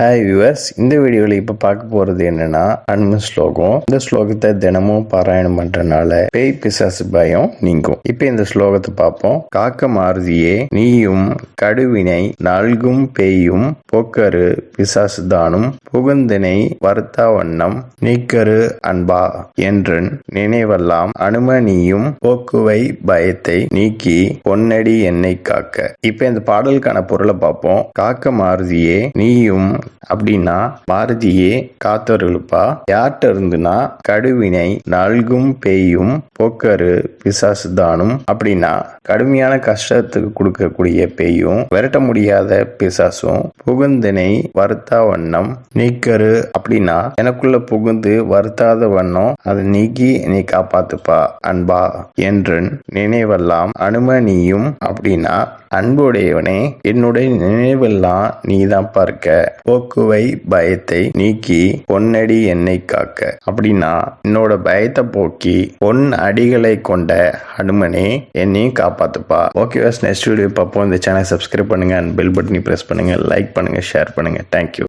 Hi viewers இந்த வீடியோவில் இப்போ பார்க்க போகிறது என்னன்னா அன்ம ஸ்லோகம். இந்த ஸ்லோகத்தை தினமும் பாராயணம் பண்ணுறனால பேய் பிசாசு பயம் நீங்கும். இப்போ இந்த ஸ்லோகத்தை பார்ப்போம். காக்க மாறுதியே நீயும் கடுவினை நல்கும் பேயும் போக்கரு பிசாசு தானும் புகுந்தினை வருத்தா வண்ணம் நீக்கரு அன்பா என்று நினைவெல்லாம் அனுமனியும் போக்குவை பயத்தை நீக்கி பொன்னடி என்னை காக்க. இப்போ இந்த பாடலுக்கான பொருளை பார்ப்போம். காக்க மாறுதியே நீயும் அப்படின்னா மாருதியே காத்தருளுப்பா. யார்கிட்ட இருந்துன்னா கடுவினை நல்கும் பேயும் போக்கரு பிசாசு தானும் அப்படின்னா கடுமையான கஷ்டத்துக்கு கொடுக்கக்கூடிய பேயும் விரட்ட முடியாத பிசாசும் புகுந்தினை வருத்தா வண்ணம் நீக்கரு. அப்படின்னா எனக்குள்ள புகுந்து வருத்தாத வண்ணம் அதை நீக்கி நீ காப்பாத்துப்பா அன்பா என்று நினைவெல்லாம் அனுமனியும் அப்படின்னா அன்புடையவனே என்னுடைய நினைவெல்லாம் நீதான் பார்க்க. போக்குவை பயத்தை நீக்கி பொன்னடி என்னை காக்க. அப்படின்னா என்னோட பயத்தை போக்கி பொன் அடிகளை கொண்ட ஹனுமனே என்னையும் காப்பாத்துப்பா. ஓகே வாஸ் நெக்ஸ்ட் வீடியோ பார்ப்போம். இந்த சேனல் சப்ஸ்கிரைப் பண்ணுங்க. அண்ட் பெல் பட்டனை ப்ரெஸ் பண்ணுங்க. லைக் பண்ணுங்க ஷேர் பண்ணுங்க. Thank you